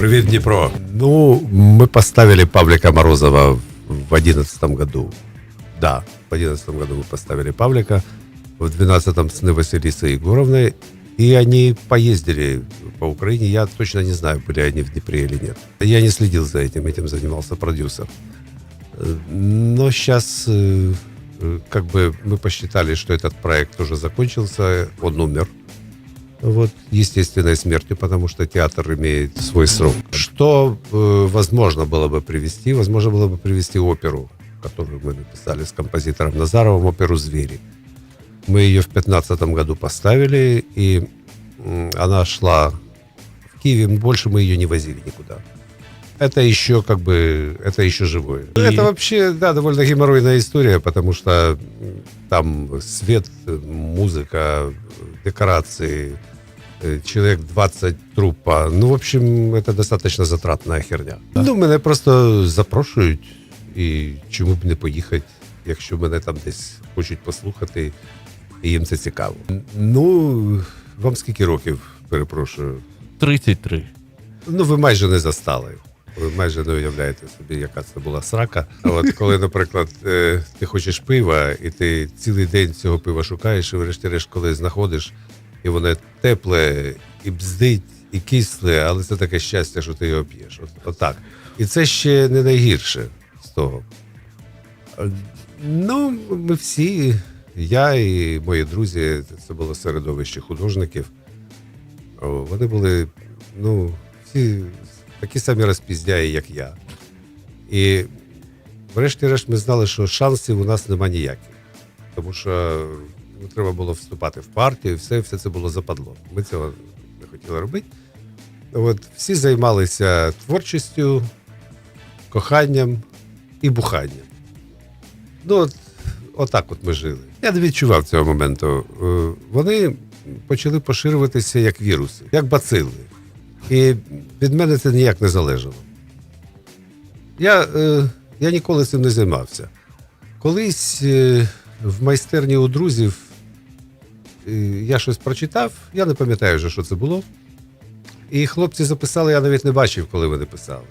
Привет, Днепро. Ну, мы поставили Павлика Морозова в одиннадцатом году. Да, в одиннадцатом году мы поставили Павлика, в двенадцатом сны Василисы Егоровны, и они поездили по Украине. Я точно не знаю, были они в Днепре или нет. Я не следил за этим, этим занимался продюсер. Э, Но сейчас как бы мы посчитали, что этот проект уже закончился, он умер. Вот, естественной смертью, потому что театр имеет свой срок. Что э, возможно было бы привести? Возможно было бы привести оперу, которую мы написали с композитором Назаровым, оперу «Звери». Мы ее в 2015 году поставили, и м, она шла в Киеве, больше мы ее не возили никуда. Это еще как бы, это еще живое. И- Это вообще, да, довольно геморройная история, потому что там свет, э, музыка, декорации, э, человек 20 трупа. Ну, в общем, это достаточно затратна херня. Ну, мене просто запрошують, і чому б не поїхати, якщо мене там десь хочуть послухати, і їм це цікаво. Ну, вам скільки років, перепрошую? 33. Ну, ви майже не застали. Ви майже не уявляєте собі, яка це була срака. А от коли, наприклад, е, ти хочеш пива, і ти цілий день цього пива шукаєш, і врешті-решт, коли знаходиш, і воно тепле, і бздить, і кисле, але це таке щастя, що ти його п'єш. От, отак. І це ще не найгірше з того. Ну, ми всі, я і мої друзі, це було середовище художників. Вони були, ну, всі такі самі розпіздяї, як я. І врешті-решт ми знали, що шансів у нас нема ніяких. Тому що треба було вступати в партію, все, все це було западло. Ми цього не хотіли робити. От, всі займалися творчістю, коханням і буханням. Ну, от, отак от ми жили. Я не відчував цього моменту. Е, Вони почали поширюватися як віруси, як бацили. І від мене це ніяк не залежало. Я, е, я ніколи цим не займався. Колись е, в майстерні у друзів я щось прочитав, я не пам'ятаю вже, що це було. І хлопці записали, я навіть не бачив, коли вони писали.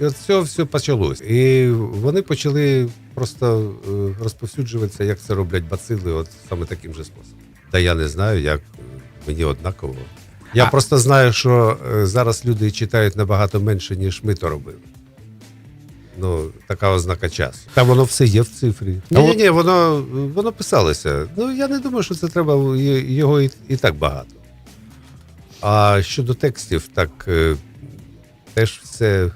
І от цього все почалось. І вони почали просто е, розповсюджуватися, як це роблять бацили, от саме таким же способом. Та я не знаю, як е, мені однаково. Я А- просто знаю, що е, зараз люди читають набагато менше, ніж ми то робили. Ну, така ознака часу. Та воно все є в цифрі. Ні, ні, ні, воно, воно писалося. Ну, я не думаю, що це треба, його і, і так багато. А щодо текстів, так е, теж все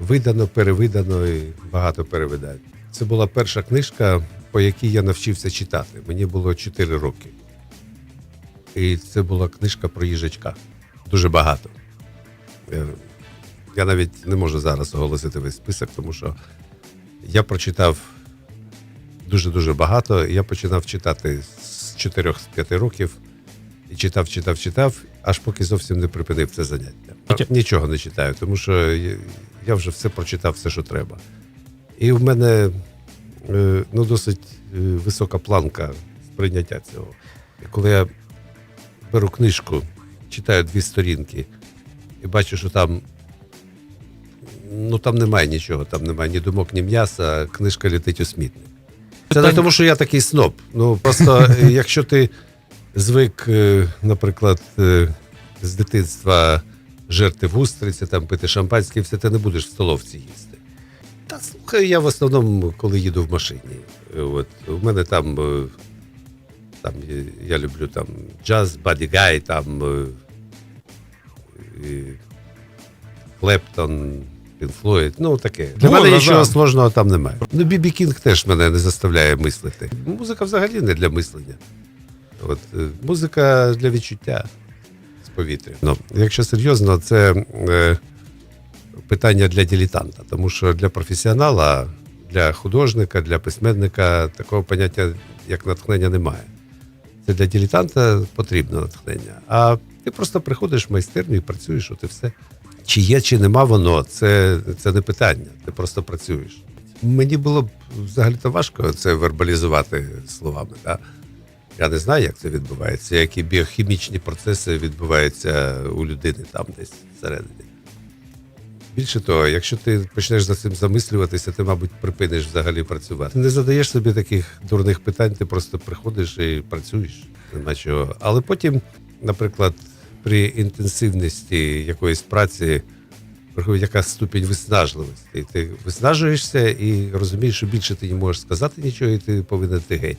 видано, перевидано і багато перевидань. Це була перша книжка, по якій я навчився читати. Мені було 4 роки. І це була книжка про їжачка. Дуже багато. Я навіть не можу зараз оголосити весь список, тому що я прочитав дуже-дуже багато. Я починав читати з 4-5 років. І читав, читав, читав, аж поки зовсім не припинив це заняття. Хоча- Нічого не читаю, тому що я, я вже все прочитав, все, що треба. І в мене е, ну, досить е, висока планка сприйняття цього. І коли я беру книжку, читаю дві сторінки і бачу, що там. Ну там немає нічого, там немає ні думок, ні м'яса, книжка летить у смітник. Це не тому, що я такий сноб. Ну просто е, якщо ти звик, е, наприклад, е, з дитинства жерти вустриці, там пити шампанське, все ти не будеш в столовці їсти. Та слухай, я в основному, коли їду в машині. От у мене там, там я люблю там джаз, бадігай, там і Клептон, Pink Floyd, ну таке. Для мене нічого сложного там немає. Ну, Бібі Кінг теж мене не заставляє мислити. Музика взагалі не для мислення. От, е, музика для відчуття з повітря. Ну, якщо серйозно, це е, питання для дилетанта, тому що для професіонала, для художника, для письменника такого поняття, як натхнення, немає. Це для дилетанта потрібно натхнення. А ти просто приходиш в майстерню і працюєш, от і все. Чи є, чи нема воно, це, це не питання. Ти просто працюєш. Мені було б взагалі-то важко це вербалізувати словами. Да? Я не знаю, як це відбувається, які біохімічні процеси відбуваються у людини там десь всередині. Більше того, якщо ти почнеш за цим замислюватися, ти, мабуть, припиниш взагалі працювати. Ти не задаєш собі таких дурних питань, ти просто приходиш і працюєш. Нема чого. Але потім, наприклад, при інтенсивності якоїсь праці якась ступінь виснажливості. Ти виснажуєшся і розумієш, що більше ти не можеш сказати нічого, і ти повинен ти геть.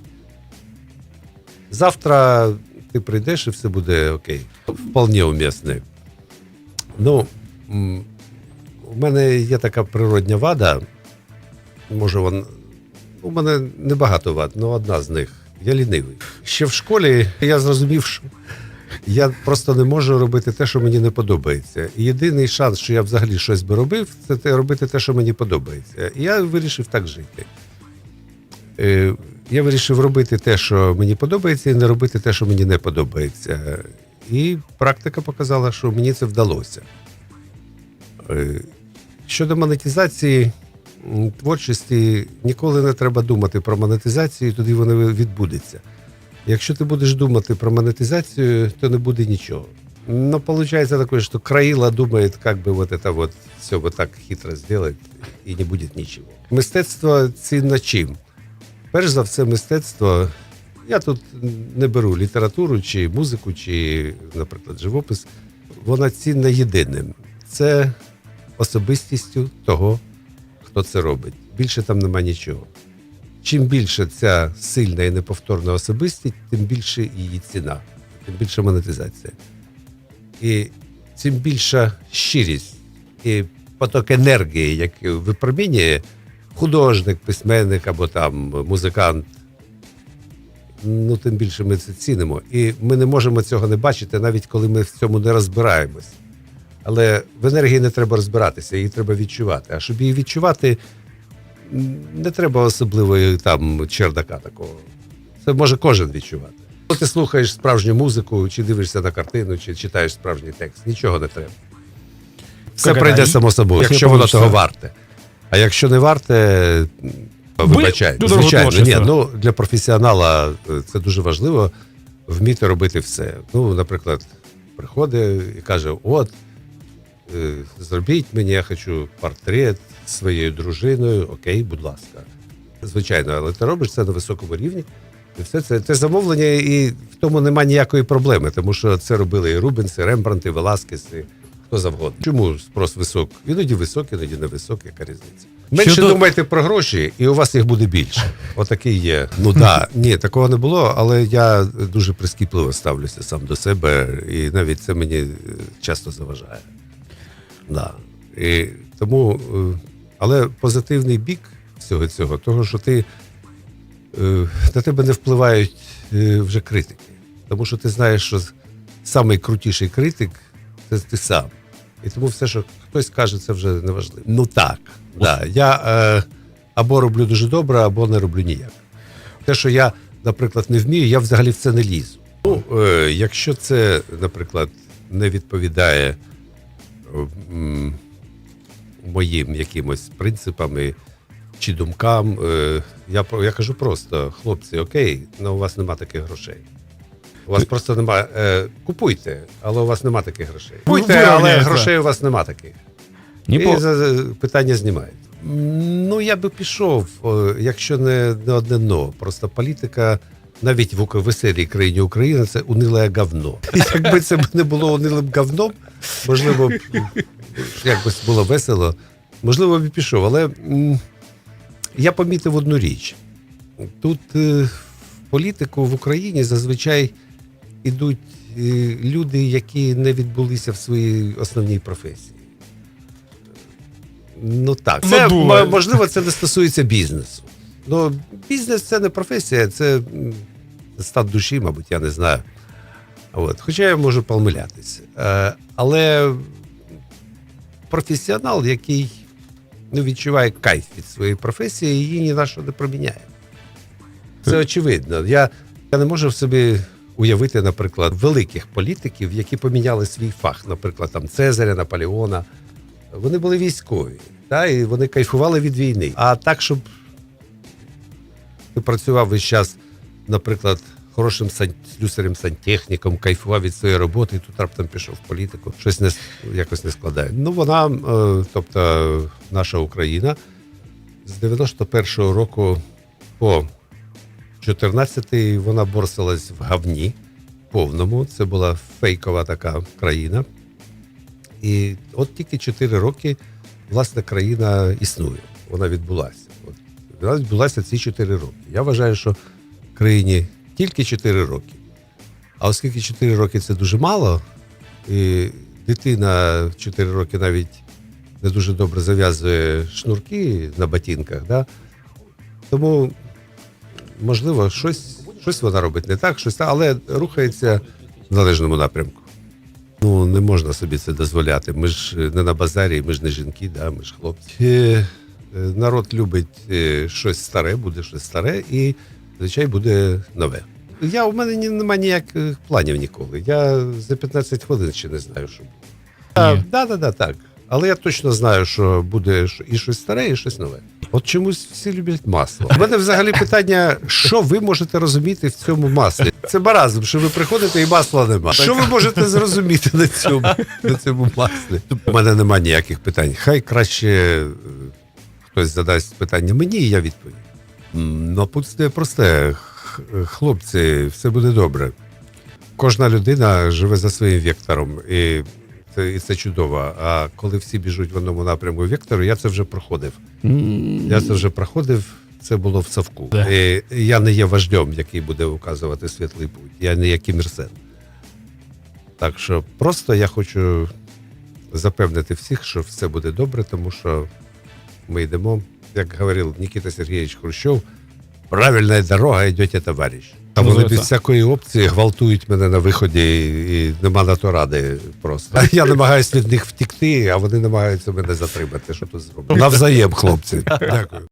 Завтра ти прийдеш і все буде окей. Вполне умісне. Ну, у мене є така природня вада. Може, вон, у мене небагато вад, але одна з них. Я лінивий. Ще в школі я зрозумів, що я просто не можу робити те, що мені не подобається. Єдиний шанс, що я взагалі щось би робив, це робити те, що мені подобається. І я вирішив так жити. Е, Я вирішив робити те, що мені подобається, і не робити те, що мені не подобається. І практика показала, що мені це вдалося. Е, Щодо монетизації творчості, ніколи не треба думати про монетизацію, тоді воно відбудеться. Якщо ти будеш думати про монетизацію, то не буде нічого. Но получается такое, что Краила думает, как бы вот это вот все вот так хитро сделать, і не буде нічого. Мистецтво цінно чим? Перш за все, мистецтво. Я тут не беру літературу чи музику, чи, наприклад, живопис. Вона цінна єдиним. Це особистістю того, хто це робить. Більше там нема нічого. Чим більше ця сильна і неповторна особистість, тим більше її ціна, тим більше монетизація. І тим більша щирість і поток енергії, який випромінює художник, письменник або там музикант. Ну, тим більше ми це цінимо. І ми не можемо цього не бачити, навіть коли ми в цьому не розбираємось. Але в енергії не треба розбиратися, її треба відчувати. А щоб її відчувати, не треба особливої там чердака такого. Це може кожен відчувати. Коли ти слухаєш справжню музику, чи дивишся на картину, чи читаєш справжній текст, нічого не треба. Все прийде само собою, Як якщо воно того варте. А якщо не варте, м, вибачай. Звичайно, ні, ну для професіонала е, це дуже важливо вміти робити все. Ну, наприклад, приходить і каже: от, е, зробіть мені, я хочу портрет зі своєю дружиною. Окей, будь ласка. Звичайно, але ти робиш це на високому рівні. І все це, це замовлення, і в тому немає ніякої проблеми, тому що це робили і Рубенс, і Рембрандт, і Веласкес, і хто завгодно. Чому спрос висок? Іноді високий, іноді не високий, яка різниця. Менше Щодо- думайте про гроші, і у вас їх буде більше. Отакий є. Ну так, ні, такого не було, але я дуже прискіпливо ставлюся сам до себе, і навіть це мені е, часто заважає. Да. І тому, е, але позитивний бік всього цього, того, що ти е, на тебе не впливають е, вже критики. Тому що ти знаєш, що самий крутіший критик це ти сам. І тому все, що хтось каже, це вже не важливо. Ну так. Да. Я е, або роблю дуже добре, або не роблю ніяк. Те, що я, наприклад, не вмію, я взагалі в це не лізу. Ну, якщо це, наприклад, не відповідає моїм якимось принципам і- чи думкам, е, я, я кажу просто: хлопці, окей, але у вас нема таких грошей. У вас просто немає. Е, купуйте, але у вас нема таких грошей. Купуйте, але грошей у вас нема таких. І питання знімають. Ну, я би пішов, якщо не, не одне но. Просто політика, навіть в веселій країні України, це униле говно. Якби це не було унилим говном, можливо, якось було весело, можливо, б і пішов. Але я помітив одну річ. Тут е, в політику в Україні зазвичай ідуть е, люди, які не відбулися в своїй основній професії. Ну так, це можливо, це не стосується бізнесу. Ну, бізнес це не професія, це стан душі, мабуть, я не знаю. От. Хоча я можу помилятися. Е, але професіонал, який ну, відчуває кайф від своєї професії, її ні на що не проміняє. Це очевидно. Я, я не можу в собі уявити, наприклад, великих політиків, які поміняли свій фах, наприклад, там Цезаря, Наполеона. Вони були військові, та, і вони кайфували від війни. А так, щоб ти працював весь час, наприклад, хорошим слюсарем сантехніком, кайфував від своєї роботи, і тут раптом пішов в політику. Щось не якось не складає. Ну вона, е, тобто наша Україна, з 91-го року по 14-й вона борсилась в говні повному. Це була фейкова така країна. І от тільки 4 роки, власне, країна існує. Вона відбулася. От, відбулася ці 4 роки. Я вважаю, що країні тільки 4 роки. А оскільки 4 роки це дуже мало, і дитина в 4 роки навіть не дуже добре зав'язує шнурки на ботинках, да? тому, можливо, щось, щось вона робить не так, щось, але рухається в належному напрямку. Ну, не можна собі це дозволяти. Ми ж не на базарі, ми ж не жінки, да, ми ж хлопці. Е, е, Народ любить е, щось старе, буде щось старе, і, звичайно, буде нове. Я, у мене ні, немає ніяких планів ніколи. Я за 15 хвилин ще не знаю, що. буде. Так, да, да, так. Але я точно знаю, що буде і щось старе, і щось нове. От чомусь всі люблять масло. У мене взагалі питання: що ви можете розуміти в цьому маслі? Це маразм, що ви приходите і масла нема. Що ви можете зрозуміти на цьому, на цьому маслі? У мене немає ніяких питань. Хай краще е, хтось задасть питання мені, і я відповім. Напутствие просте. Хлопці, все буде добре. Кожна людина живе за своїм вектором, і це, і це чудово. А коли всі біжуть в одному напрямку вектору, я це вже проходив. Я це вже проходив, це було в Савку. Да. І я не є вождем, який буде указувати світлий путь. Я не є Кім Ір Сен. Так що просто я хочу запевнити всіх, що все буде добре, тому що ми йдемо, як говорив Нікіта Сергійович Хрущов, правильна дорога йдете, товариш. А вони без всякої опції гвалтують мене на виході, і нема на то ради просто. Я намагаюся від них втікти, а вони намагаються мене затримати. Що тут зробити? Навзаєм, хлопці. Дякую.